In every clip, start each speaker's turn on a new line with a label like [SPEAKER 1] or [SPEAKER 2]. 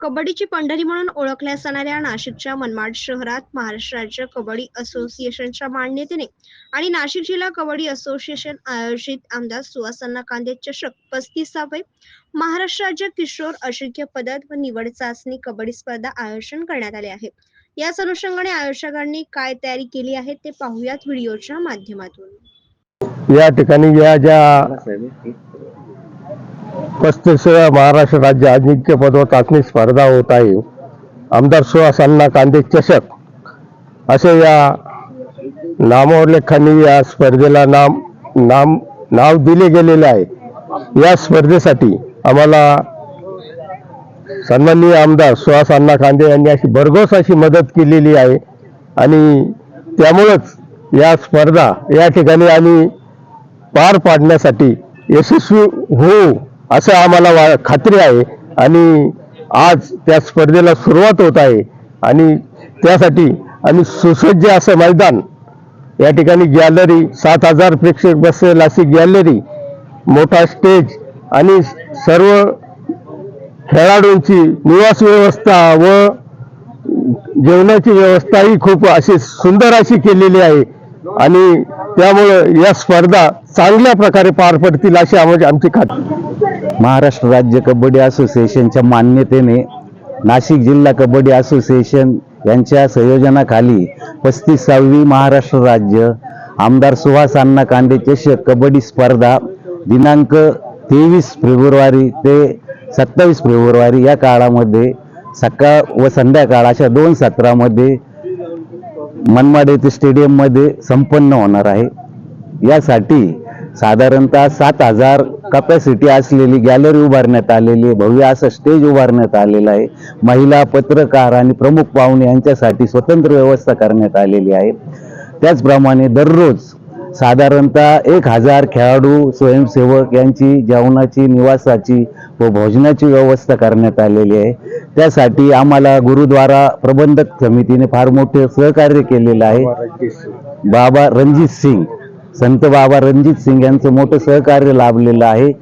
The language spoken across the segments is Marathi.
[SPEAKER 1] कबड्डीची पंढरी म्हणून ओळखल्या जाणाऱ्या नाशिकच्या मनमाड शहरात महाराष्ट्र राज्य कबड्डी असोसिएशनच्या मान्यतेने आणि नाशिक जिल्हा कबड्डी असोसिएशन आयोजित आमदार सुहासांना कांदे चषक पस्तीसावे महाराष्ट्र राज्य किशोर अजिंक्य पदक व निवड चाचणी कबड्डी स्पर्धा आयोजन करण्यात आले आहे. याच अनुषंगाने आयोजकांनी काय तयारी केली आहे ते पाहूयात व्हिडिओच्या माध्यमातून.
[SPEAKER 2] या ठिकाणी या ज्या पस्तीसव्या महाराष्ट्र राज्य अजिंक्यपद व चाचणी स्पर्धा होत आहे. आमदार सुहास अण्णा कांदे चषक. असे या नामोल्लेखांनी या स्पर्धेला नाम नाम नाव दिले गेलेले आहे. या स्पर्धेसाठी आम्हाला सन्माननीय आमदार सुहास अण्णा कांदे यांनी अशी भरघोस अशी मदत केलेली आहे. आणि त्यामुळंच या स्पर्धा या ठिकाणी आम्ही पार पाडण्यासाठी यशस्वी होऊ. असं आम्हाला वा खात्री आहे. आणि आज त्या स्पर्धेला सुरुवात होत आहे. आणि त्यासाठी आम्ही सुसज्ज असं मैदान या ठिकाणी गॅलरी सात हजार प्रेक्षक बसेल अशी गॅलरी मोठा स्टेज आणि सर्व खेळाडूंची निवास व्यवस्था व जेवणाची व्यवस्था ही खूप अशी सुंदर अशी केलेली आहे. आणि त्यामुळं या स्पर्धा चांगल्या प्रकारे पार पडतील अशी आम- आमची खात्री.
[SPEAKER 3] महाराष्ट्र राज्य कबड्डी असोसिएशनच्या मान्यतेने नाशिक जिल्हा कबड्डी असोसिएशन यांच्या संयोजनाखाली पस्तीसावी महाराष्ट्र राज्य आमदार सुहास अण्णा कांदे चषक कबड्डी स्पर्धा दिनांक तेवीस फेब्रुवारी ते सत्तावीस फेब्रुवारी या काळामध्ये सकाळ व संध्याकाळ अशा दोन सत्रामध्ये मनमाड येथे स्टेडियममध्ये संपन्न होणार आहे. यासाठी साधारणतः सात हजार कपॅसिटी असलेली गॅलरी उभारण्यात आलेली आहे. भव्य असं स्टेज उभारण्यात आलेलं आहे. महिला पत्रकार आणि प्रमुख पाहुणे यांच्यासाठी स्वतंत्र व्यवस्था करण्यात आलेली आहे. त्याचप्रमाणे दररोज साधारणतः एक हजार खेळाडू स्वयंसेवक यांची जेवणाची निवासाची व भोजनाची व्यवस्था करण्यात आलेली आहे. त्यासाठी आम्हाला गुरुद्वारा प्रबंधक समितीने फार मोठे सहकार्य केलेलं आहे. बाबा रणजित सिंग. संत बाबा रणजित सिंग यांचं मोठं सहकार्य लाभलेलं आहे.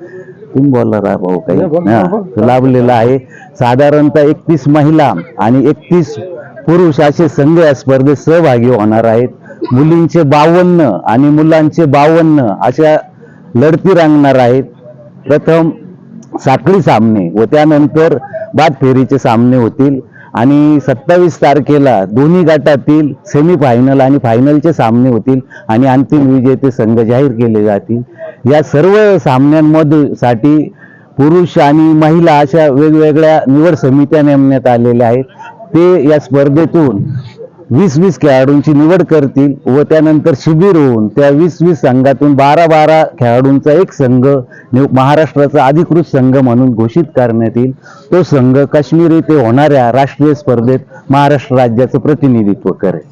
[SPEAKER 3] तुम्ही बोलला रा भाऊ काही? हा, लाभलेलं आहे. साधारणतः एकतीस महिला आणि एकतीस पुरुष असे संघ या स्पर्धेत सहभागी होणार आहेत. मुलींचे बावन्न आणि मुलांचे बावन्न अशा लढती रांगणार आहेत. प्रथम साखळी सामने व त्यानंतर बाद फेरीचे सामने होतील आणि सत्तावीस तारखेला दोन्ही गटातील सेमीफायनल आणि फायनलचे सामने होतील आणि अंतिम विजेते संघ जाहीर केले जातील. या सर्व सामन्यांमध्ये साठी पुरुष आणि महिला अशा वेगवेगळ्या निवड समित्या नेमण्यात आलेल्या आहेत. ते या स्पर्धेतून वीस वीस खेळाडूंची निवड करतील व त्यानंतर शिबिर होऊन त्या वीस वीस संघातून बारा बारा खेळाडूंचा एक संघ निव- महाराष्ट्राचा अधिकृत संघ म्हणून घोषित करण्यात येईल. तो संघ काश्मीर येथे होणाऱ्या राष्ट्रीय स्पर्धेत महाराष्ट्र राज्याचं प्रतिनिधित्व करेल.